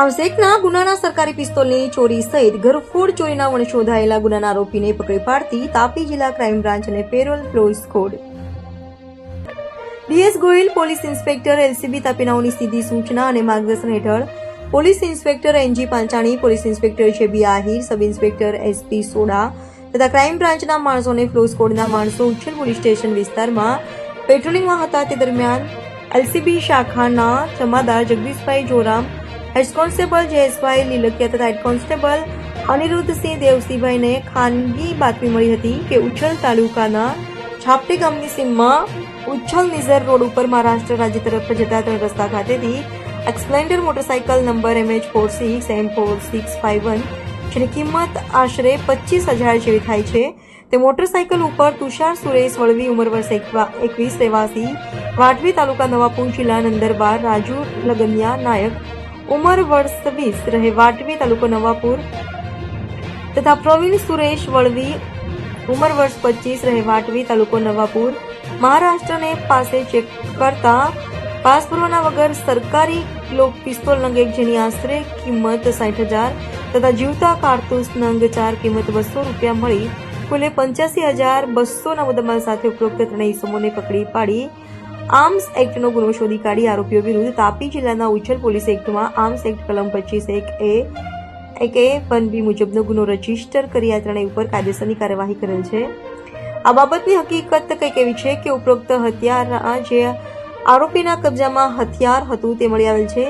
આમસેકના ગુનાના સરકારી પિસ્તોલની ચોરી સહિત ઘરફોડ ચોરીના વણ શોધાયેલા ગુનાના આરોપીને પકડી પાડતી તાપી જિલ્લા ક્રાઇમ બ્રાન્ચ અને parole furlough squad DS Goyal police inspector LCB તાપીનાઓની સીધી સૂચના અને માર્ગદર્શન હેઠળ police inspector NG Panchani, police inspector શેબી Ahir, sub inspector SP Soda તથા ક્રાઇમ બ્રાન્ચના માણસોને ફ્લો કોડના માણસો ઉચ્છલ પોલીસ સ્ટેશન વિસ્તારમાં પેટ્રોલિંગમાં હતા. તે દરમિયાન એલસીબી શાખાના જમાદાર જગદીશભાઈ જોરામ હેડ કોન્સ્ટેબલ જયેશભાઈ લીલકિયા તથા હેડ કોન્સ્ટેબલ અનિરુદ્ધસિંહ દેવસિંહભાઈને ખાનગી બાતમી મળી હતી કે ઉચ્છલ તાલુકાના છાપટી ગામની સીમમાં ઉચ્છલ નિઝર રોડ ઉપર મહારાષ્ટ્ર રાજ્ય તરફ જતા ત્રણ રસ્તા ખાતેથી Splendor motorcycle number MH four six, M four six five one, જેની કિંમત આશરે પચીસ હજાર જેવી થાય છે. તે મોટરસાયકલ ઉપર તુષાર સુરેશ વળવી ઉંમર વર્ષ એકવા- એકવીસ રહેવાસી વાટવી તાલુકા નવાપુર જિલ્લા નંદરબાર રાજુ લગનિયા નાયક ઉંમર વર્ષ વીસ રહે વાટવી તાલુકો નવાપુર તથા પ્રવીણ સુરેશ વળવી ઉંમર વર્ષ પચીસ રહે વાટવી તાલુકો નવાપુર. મહારાષ્ટ્રને પાસે ચેક કરતા પાસ પુરવાના વગર સરકારી લોક પિસ્તોલ નંગ એક જેની આશરે કિંમત સાઠ હજાર તથા જીવતા કારતૂસ નંગ ચાર કિંમત બસો રૂપિયા મળી, કુલે પંચ્યાસી હજાર બસોના મુદ્દામાલ સાથે ઉપરોક્ત ત્રણેય ઇસમોને પકડી પાડી. આર્મ્સ એક્ટનો ગુનો શોધી કાઢી આરોપીઓ વિરુદ્ધ તાપી જિલ્લાના ઉચ્છલ પોલીસ એક્ટમાં આર્મ્સ એક્ટ કલમ પચીસ એક એ એક એ વન બી મુજબનો ગુનો રજિસ્ટર કરી આ ત્રણેય ઉપર કાયદેસરની કાર્યવાહી કરેલ છે. આ બાબતની હકીકત કંઈક એવી છે કે ઉપરોક્ત હથિયારના જે આરોપીના કબજામાં હથિયાર હતું તે મળી આવેલ છે.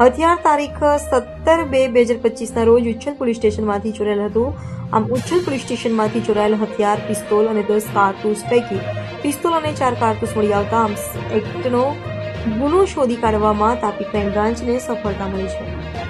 હથિયાર તારીખ સત્તર બે બે હજાર પચીસના રોજ ઉચ્છલ પોલીસ સ્ટેશનમાંથી ચોરાયેલ હતું. આમ ઉચ્છલ પોલીસ સ્ટેશનમાંથી ચોરાયેલ હથિયાર, પિસ્તોલ અને દસ કારતૂસ પૈકી પિસ્તોલ અને ચાર કારતૂસ મળી આવતા. આર્મ્સ એક્ટનો ગુનો શોધી કાઢવામાં તાપી ક્રાઇમ બ્રાન્ચને સફળતા મળી છે.